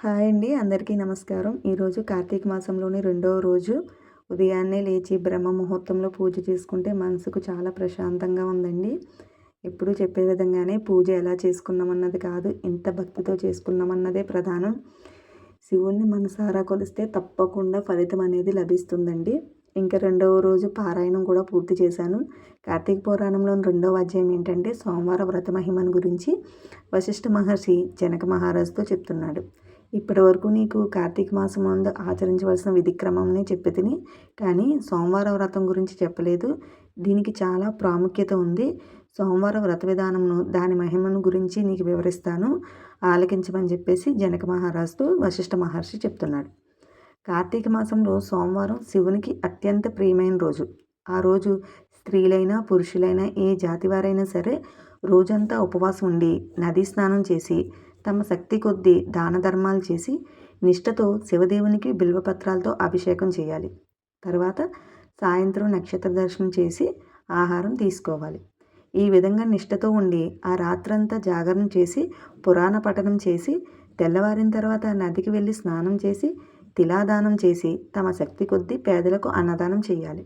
Hi అండి అందరికీ నమస్కారం. ఈరోజు కార్తీక మాసంలోని రెండవ రోజు. ఉదయాన్నే లేచి బ్రహ్మ ముహూర్తంలో పూజ చేసుకుంటే మనసుకు చాలా ప్రశాంతంగా ఉందండి. ఎప్పుడు చెప్పే విధంగానే పూజ ఎలా చేసుకున్నామన్నది కాదు ఎంత భక్తితో చేసుకున్నామన్నదే ప్రధానం. శివుణ్ణి మనసారా కొలిస్తే తప్పకుండా ఫలితం అనేది లభిస్తుందండి. ఇంకా రెండవ రోజు పారాయణం కూడా పూర్తి చేశాను. కార్తీక పురాణంలోని రెండవ అధ్యాయం ఏంటంటే సోమవార వ్రత మహిమను గురించి వశిష్ఠ మహర్షి జనక మహారాజుతో చెప్తున్నాడు. ఇప్పటి వరకు నీకు కార్తీక మాసం ముందు ఆచరించవలసిన విధిక్రమంని చెప్పి తిని కానీ సోమవార వ్రతం గురించి చెప్పలేదు. దీనికి చాలా ప్రాముఖ్యత ఉంది. సోమవార వ్రత విధానంను దాని మహిమను గురించి నీకు వివరిస్తాను. ఆలకించమని చెప్పేసి జనక మహారాజుతో వశిష్ఠ మహర్షి చెప్తున్నాడు. కార్తీక మాసంలో సోమవారం శివునికి అత్యంత ప్రియమైన రోజు. ఆ రోజు స్త్రీలైనా పురుషులైనా ఏ జాతి వారైనా సరే రోజంతా ఉపవాసం ఉండి నదీ స్నానం చేసి తమ శక్తి కొద్దీ దాన ధర్మాలు చేసి నిష్టతో శివదేవునికి బిల్వపత్రాలతో అభిషేకం చేయాలి. తర్వాత సాయంత్రం నక్షత్ర దర్శనం చేసి ఆహారం తీసుకోవాలి. ఈ విధంగా నిష్టతో ఉండి ఆ రాత్రంతా జాగరణ చేసి పురాణ పఠనం చేసి తెల్లవారిన తర్వాత నదికి వెళ్ళి స్నానం చేసి తిలాదానం చేసి తమ శక్తి కొద్దీ పేదలకు అన్నదానం చేయాలి.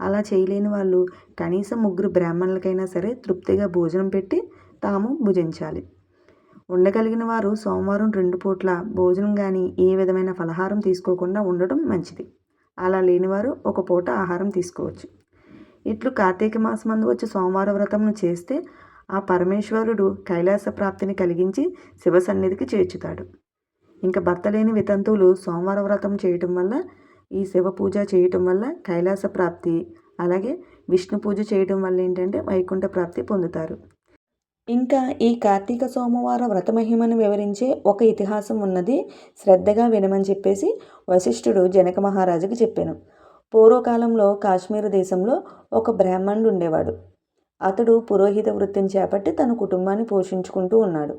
అలా చేయలేని వాళ్ళు కనీసం ముగ్గురు బ్రాహ్మణులకైనా సరే తృప్తిగా భోజనం పెట్టి తాము భుజించాలి. ఉండగలిగిన వారు సోమవారం రెండు పూట్ల భోజనం కానీ ఏ విధమైన ఫలహారం తీసుకోకుండా ఉండటం మంచిది. అలా లేనివారు ఒక పూట ఆహారం తీసుకోవచ్చు. ఇట్లు కార్తీక మాసమందు వచ్చి సోమవార వ్రతంను చేస్తే ఆ పరమేశ్వరుడు కైలాస ప్రాప్తిని కలిగించి శివ సన్నిధికి చేర్చుతాడు. ఇంకా భర్త లేని వితంతువులు సోమవార వ్రతం చేయటం వల్ల ఈ శివ పూజ చేయటం వల్ల కైలాస ప్రాప్తి అలాగే విష్ణు పూజ చేయటం వల్ల ఏంటంటే వైకుంఠ ప్రాప్తి పొందుతారు. ఇంకా ఈ కార్తీక సోమవార వ్రతమహిమను వివరించే ఒక ఇతిహాసం ఉన్నది. శ్రద్ధగా వినమని చెప్పేసి వశిష్ఠుడు జనక మహారాజుకి చెప్పాను. పూర్వకాలంలో కాశ్మీర దేశంలో ఒక బ్రాహ్మణుడు ఉండేవాడు. అతడు పురోహిత వృత్తిని చేపట్టి తన కుటుంబాన్ని పోషించుకుంటూ ఉన్నాడు.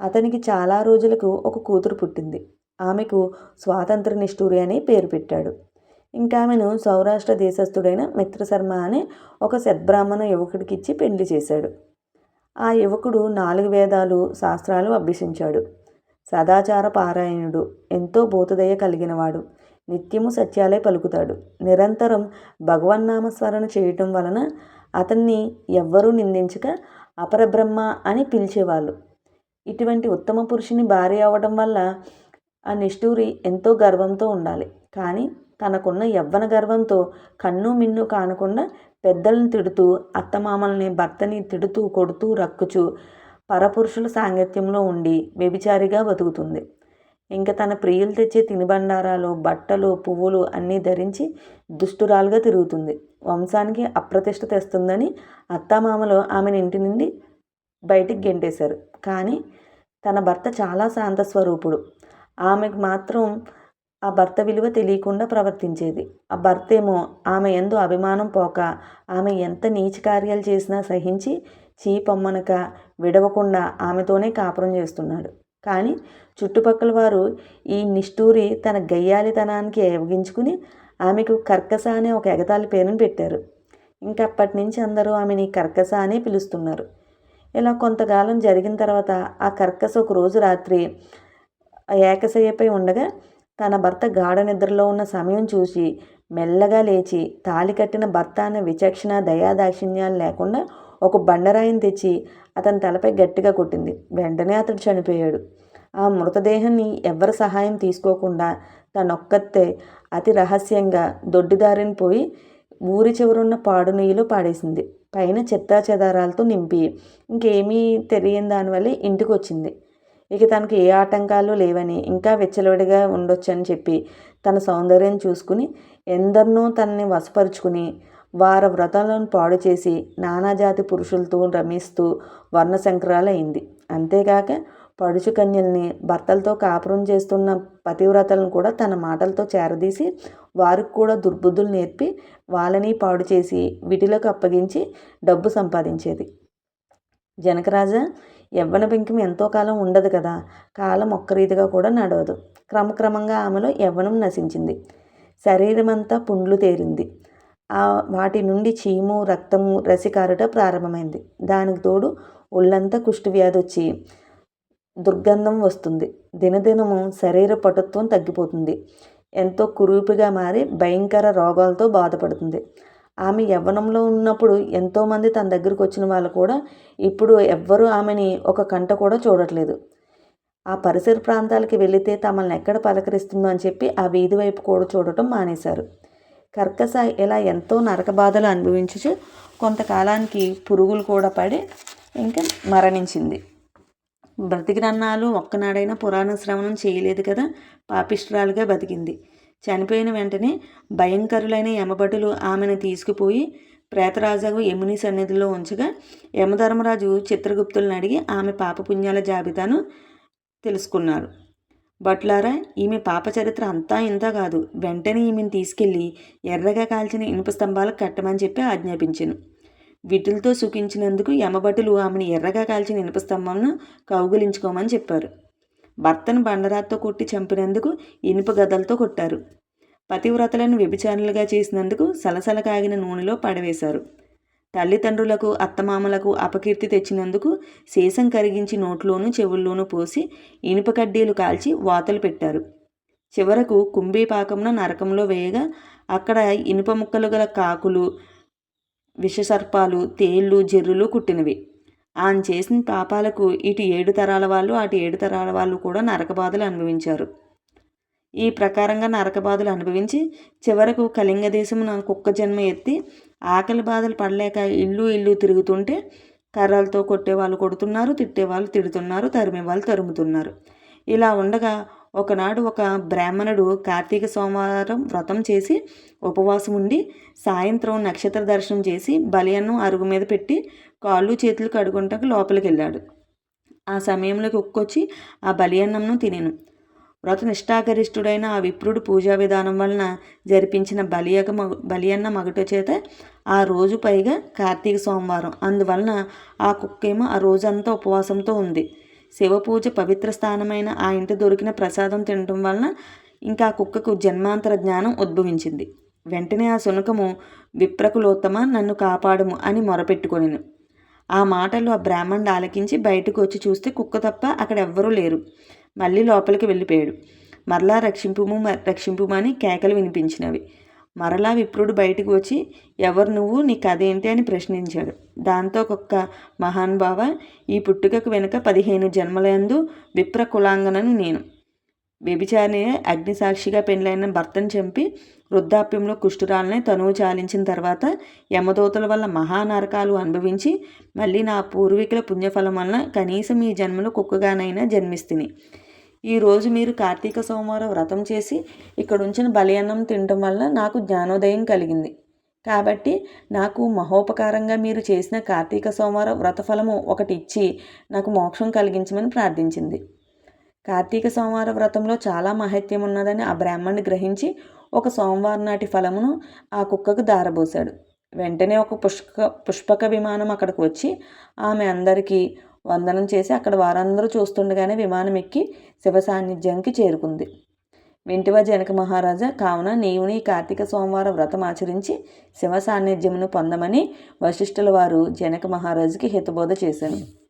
అతనికి చాలా రోజులకు ఒక కూతురు పుట్టింది. ఆమెకు స్వాతంత్ర నిష్ఠూరి అని పేరు పెట్టాడు. ఇంకా ఆమెను సౌరాష్ట్ర దేశస్థుడైన మిత్రశర్మ అనే ఒక సద్బ్రాహ్మణ యువకుడికిచ్చి పెళ్ళి చేశాడు. ఆ యువకుడు నాలుగు వేదాలు శాస్త్రాలు అభ్యసించాడు. సదాచార పారాయణుడు ఎంతో భూతదయ కలిగినవాడు. నిత్యము సత్యాలే పలుకుతాడు. నిరంతరం భగవన్నామస్మరణ చేయటం వలన అతన్ని ఎవ్వరూ నిందించక అపరబ్రహ్మ అని పిలిచేవాళ్ళు. ఇటువంటి ఉత్తమ పురుషుని భార్య అవ్వడం వల్ల ఆ నిష్ఠూరి ఎంతో గర్వంతో ఉండాలి. కానీ తనకున్న యవ్వన గర్వంతో కన్ను మిన్ను కానకుండా పెద్దలను తిడుతూ అత్తమామల్ని భర్తని తిడుతూ కొడుతూ రక్కుచు పరపురుషుల సాంగత్యంలో ఉండి వ్యభిచారిగా బతుకుతుంది. ఇంకా తన ప్రియులు తెచ్చే తినుబండారాలు బట్టలు పువ్వులు అన్నీ ధరించి దుష్టురాలుగా తిరుగుతుంది. వంశానికి అప్రతిష్ట తెస్తుందని అత్తామామలు ఆమెను ఇంటి నుండి బయటికి గెంటేశారు. కానీ తన భర్త చాలా శాంత స్వరూపుడు. ఆమెకు మాత్రం ఆ భర్త విలువ తెలియకుండా ప్రవర్తించేది. ఆ భర్త ఏమో ఆమె ఎందు అభిమానం పోక ఆమె ఎంత నీచ కార్యాలు చేసినా సహించి చీపమ్మనక విడవకుండా ఆమెతోనే కాపురం చేస్తున్నాడు. కానీ చుట్టుపక్కల వారు ఈ నిష్ఠూరి తన గయ్యాలితనానికి ఏవగించుకుని ఆమెకు కర్కస అనే ఒక ఎగతాళి పేరును పెట్టారు. ఇంకప్పటి నుంచి అందరూ ఆమెని కర్కస అనే పిలుస్తున్నారు. ఇలా కొంతకాలం జరిగిన తర్వాత ఆ కర్కస ఒక రోజు రాత్రి ఏకశయ్యపై ఉండగా తన భర్త గాఢ నిద్రలో ఉన్న సమయం చూసి మెల్లగా లేచి తాలి కట్టిన భర్త అన్న విచక్షణ దయాదాక్షిణ్యాలు లేకుండా ఒక బండరాయిని తెచ్చి అతని తలపై గట్టిగా కొట్టింది. వెంటనే అతడు చనిపోయాడు. ఆ మృతదేహాన్ని ఎవ్వరి సహాయం తీసుకోకుండా తనొక్కతే అతి రహస్యంగా దొడ్డిదారిని పోయి ఊరి చివరున్న పాడు నెయ్యిలో పాడేసింది. పైన చెత్తా చెదారాలతో నింపి ఇంకేమీ తెలియని దానివల్ల ఇంటికి వచ్చింది ఇక తనకు ఏ ఆటంకాలు లేవని ఇంకా వెచ్చలవిడిగా ఉండొచ్చని చెప్పి తన సౌందర్యం చూసుకుని ఎందరినో తనని వశపరుచుకుని వార వ్రతాలను పాడు చేసి నానాజాతి పురుషులతో రమిస్తూ వర్ణశంకరాలైంది అంతేగాక పడుచు కన్యల్ని భర్తలతో కాపురం చేస్తున్న పతివ్రతలను కూడా తన మాటలతో చేరదీసి వారికి కూడా దుర్బుద్ధులు నేర్పి వాళ్ళని పాడు చేసి వీటిలోకి అప్పగించి డబ్బు సంపాదించేది. జనకరాజా యవ్వన పెంకిం ఎంతో కాలం ఉండదు కదా కాలం ఒక్కరీతిగా కూడా నడవదు. క్రమక్రమంగా ఆమెలో యవ్వనం నశించింది. శరీరం అంతా పుండ్లు తేరింది. ఆ వాటి నుండి చీము రక్తము రసికారుట ప్రారంభమైంది. దానికి తోడు ఒళ్ళంతా కుష్టి వ్యాధి వచ్చి దుర్గంధం వస్తుంది. దినదినము శరీర పటుత్వం తగ్గిపోతుంది. ఎంతో కురూపిగా మారి భయంకర రోగాలతో బాధపడుతుంది. ఆమె యవ్వనంలో ఉన్నప్పుడు ఎంతోమంది తన దగ్గరకు వచ్చిన వాళ్ళు కూడా ఇప్పుడు ఎవ్వరూ ఆమెని ఒక కంట కూడా చూడట్లేదు. ఆ పరిసర ప్రాంతాలకి వెళితే తమల్ని ఎక్కడ పలకరిస్తుందో అని చెప్పి ఆ వీధి వైపు కూడా చూడటం మానేశారు. కర్కస ఇలా ఎంతో నరక బాధలు అనుభవించు కొంతకాలానికి పురుగులు కూడా పడి ఇంకా మరణించింది. బ్రతికినన్నాళ్ళు ఒక్కనాడైనా పురాణ శ్రవణం చేయలేదు కదా పాపిష్ట్రాలుగా బతికింది. చనిపోయిన వెంటనే భయంకరులైన యమభటులు ఆమెను తీసుకుపోయి ప్రేతరాజాకు యముని సన్నిధిలో ఉంచగా యమధర్మరాజు చిత్రగుప్తులను అడిగి ఆమె పాపపుణ్యాల జాబితాను తెలుసుకున్నారు. బట్లారా ఈమె పాప చరిత్ర అంతా ఇంత కాదు. వెంటనే ఈమెను తీసుకెళ్ళి ఎర్రగా కాల్చిన ఇనుప స్తంభాలకు కట్టమని చెప్పి ఆజ్ఞాపించాను. విటులతో సుఖించినందుకు యమభటులు ఆమెను ఎర్రగా కాల్చిన ఇనుప స్తంభంను కౌగులించుకోమని చెప్పారు. భర్తను బండరాతో కొట్టి చంపినందుకు ఇనుప గదలతో కొట్టారు. పతివ్రతలను వ్యభిచారులుగా చేసినందుకు సలసల కాగిన నూనెలో పడవేశారు. తల్లిదండ్రులకు అత్తమామలకు అపకీర్తి తెచ్చినందుకు శేషం కరిగించి నోట్లోనూ చెవుల్లోనూ పోసి ఇనుప కడ్డీలు కాల్చి వాతలు పెట్టారు. చివరకు కుంభీపాకంలో నరకంలో వేయగా అక్కడ ఇనుప ముక్కలు గల కాకులు విషసర్పాలు తేళ్ళు జెర్రులు కుట్టినవి. ఆయన చేసిన పాపాలకు ఇటు ఏడు తరాల వాళ్ళు అటు ఏడు తరాల వాళ్ళు కూడా నరకబాధలు అనుభవించారు. ఈ ప్రకారంగా నరకబాధలు అనుభవించి చివరకు కళింగ దేశమున కుక్క జన్మ ఎత్తి ఆకలి బాధలు పడలేక ఇల్లు ఇల్లు తిరుగుతుంటే కర్రలతో కొట్టేవాళ్ళు కొడుతున్నారు తిట్టేవాళ్ళు తిడుతున్నారు తరిమే వాళ్ళు తరుముతున్నారు. ఇలా ఉండగా ఒకనాడు ఒక బ్రాహ్మణుడు కార్తీక సోమవారం వ్రతం చేసి ఉపవాసం ఉండి సాయంత్రం నక్షత్ర దర్శనం చేసి బలి అరుగు మీద పెట్టి కాళ్ళు చేతులు కడుగుంటకు లోపలికి వెళ్ళాడు ఆ సమయంలో కుక్కొచ్చి ఆ బలి అన్నంను తినేను. వ్రత నిష్ఠాగరిష్ఠుడైన ఆ విప్రుడు పూజా విధానం వలన జరిపించిన బలియక మగ బలి మగట చేత ఆ రోజు పైగా కార్తీక సోమవారం. అందువలన ఆ కుక్కేమో ఆ రోజంతా ఉపవాసంతో ఉంది. శివపూజ పవిత్ర స్థానమైన ఆ ఇంటి దొరికిన ప్రసాదం తినటం వలన ఇంకా ఆ కుక్కకు జన్మాంతర జ్ఞానం ఉద్భవించింది. వెంటనే ఆ శునకము విప్రకులోత్తమ నన్ను కాపాడము అని మొరపెట్టుకొనిను. ఆ మాటలు ఆ బ్రాహ్మణుడు ఆలకించి బయటకు వచ్చి చూస్తే కుక్క తప్ప అక్కడ ఎవ్వరూ లేరు. మళ్ళీ లోపలికి వెళ్ళిపోయాడు. మరలా రక్షింపుము రక్షింపుమని కేకలు వినిపించినవి. మరలా విప్రుడు బయటకు వచ్చి ఎవరు నువ్వు? నీ కథ ఏంటి? అని ప్రశ్నించాడు. దాంతో ఒక్క మహానుభావ ఈ పుట్టుకకు వెనుక పదిహేను జన్మలందు విప్ర కులాంగనను నేను. వ్యభిచారిని అగ్నిసాక్షిగా పెళ్ళైన భర్తను చంపి వృద్ధాప్యంలో కుష్ఠురాలని తనువు చాలించిన తర్వాత యమదూతల వల్ల మహానరకాలు అనుభవించి మళ్ళీ నా పూర్వీకుల పుణ్యఫలం వలన కనీసం ఈ జన్మలో కుక్కగానైనా జన్మిస్తుంది ఈరోజు మీరు కార్తీక సోమవారం వ్రతం చేసి ఇక్కడ ఉంచిన బలియన్నం తినడం వల్ల నాకు జ్ఞానోదయం కలిగింది. కాబట్టి నాకు మహోపకారంగా మీరు చేసిన కార్తీక సోమవారం వ్రతఫలము ఒకటి ఇచ్చి నాకు మోక్షం కలిగించమని ప్రార్థించింది. కార్తీక సోమవార వ్రతంలో చాలా మహత్యం ఉన్నదని ఆ బ్రాహ్మణ్ణి గ్రహించి ఒక సోమవారం నాటి ఫలమును ఆ కుక్కకు దారబోశాడు వెంటనే ఒక పుష్క పుష్పక విమానం అక్కడికి వచ్చి ఆమె అందరికీ వందనం చేసి అక్కడ వారందరూ చూస్తుండగానే విమానం ఎక్కి శివ సాన్నిధ్యానికి చేరుకుంది. వింటివ జనక మహారాజా కావున నీవు నీ కార్తీక సోమవార వ్రతం ఆచరించి శివ సాన్నిధ్యమును పొందమని వశిష్ఠుల వారు జనక మహారాజుకి హితబోధ చేశాను